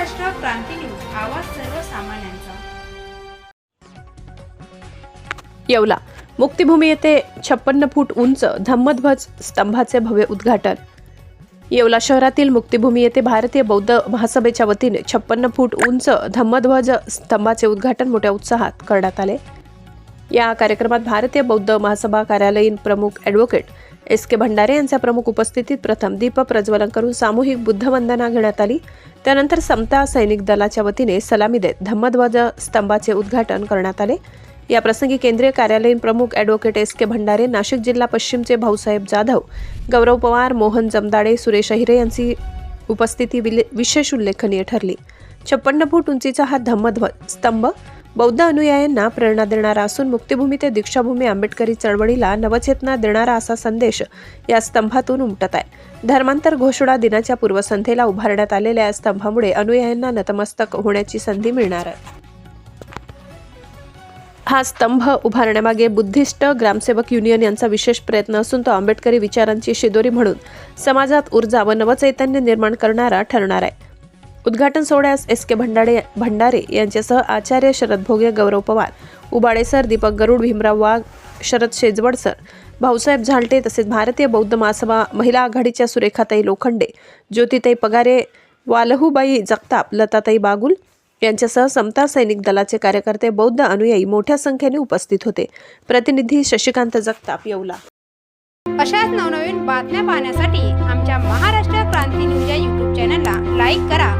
क्रांती news आवाज सर्वसामान्यांचा. येवला. मुक्तिभूमी येथे छप्पन्न फूट उंच धम्मध्वज स्तंभाचे भव्य उद्घाटन. येवला शहरातील मुक्तिभूमी येथे भारतीय बौद्ध महासभेच्या वतीने छप्पन्न फूट उंच धम्मध्वज स्तंभाचे उद्घाटन मोठ्या उत्साहात करण्यात आले. या कार्यक्रमात भारतीय बौद्ध महासभा कार्यालयीन प्रमुख ॲडव्होकेट एस के भंडारे यांच्या प्रमुख उपस्थितीत प्रथम दीप प्रज्वलन करून सामूहिक बुद्धवंदना घेण्यात आली. त्यानंतर समता सैनिक दलाच्या वतीने सलामी देत धम्मध्वज स्तंभाचे उद्घाटन करण्यात आले. या प्रसंगी केंद्रीय कार्यालयीन प्रमुख advocate S K Bhandare Nashik जिल्हा पश्चिमचे भाऊसाहेब जाधव गौरव पवार मोहन जमदाडे सुरेश अहिरे यांची उपस्थिती विले- विशेष उल्लेखनीय ठरली. छप्पन्न फूट उंचीचा हा धम्मध्वज स्तंभ बौद्ध अनुयायांना प्रेरणा देणारा असून मुक्तिभूमी ते दीक्षाभूमी आंबेडकरी चळवळीला नवचेतना देणारा असा संदेश या स्तंभातून उमटत आहे. धर्मांतर घोषणा दिनाच्या पूर्वसंध्येला उभारण्यात आलेल्या या स्तंभामुळे अनुयायांना नतमस्तक होण्याची संधी मिळणार आहे. हा स्तंभ उभारण्यामागे बुद्धिस्ट ग्रामसेवक युनियन यांचा विशेष प्रयत्न असून तो आंबेडकरी विचारांची शिदोरी म्हणून समाजात ऊर्जा व नवचैतन्य निर्माण करणारा ठरणार आहे. उद्घाटन सोहळ्यास एस के भंडारे भंडारे यांच्यासह आचार्य शरद भोगे गौरव पवार उबाळे सर दीपक गरुड भीमराव वाघ शरद शेजवड सर भाऊसाहेब झालटे तसेच भारतीय बौद्ध महासभा महिला आघाडीच्या सुरेखाताई लोखंडे ज्योतिताई पगारे वालहूबाई जगताप लताताई बागुल यांच्यासह समता सैनिक दलाचे कार्यकर्ते बौद्ध अनुयायी मोठ्या संख्येने उपस्थित होते. प्रतिनिधी शशिकांत जगताप येवला. अशाच नवनवीन बातम्या पाहण्यासाठी आमच्या महाराष्ट्र क्रांती न्यूज या यूट्यूब चॅनलला लाईक करा.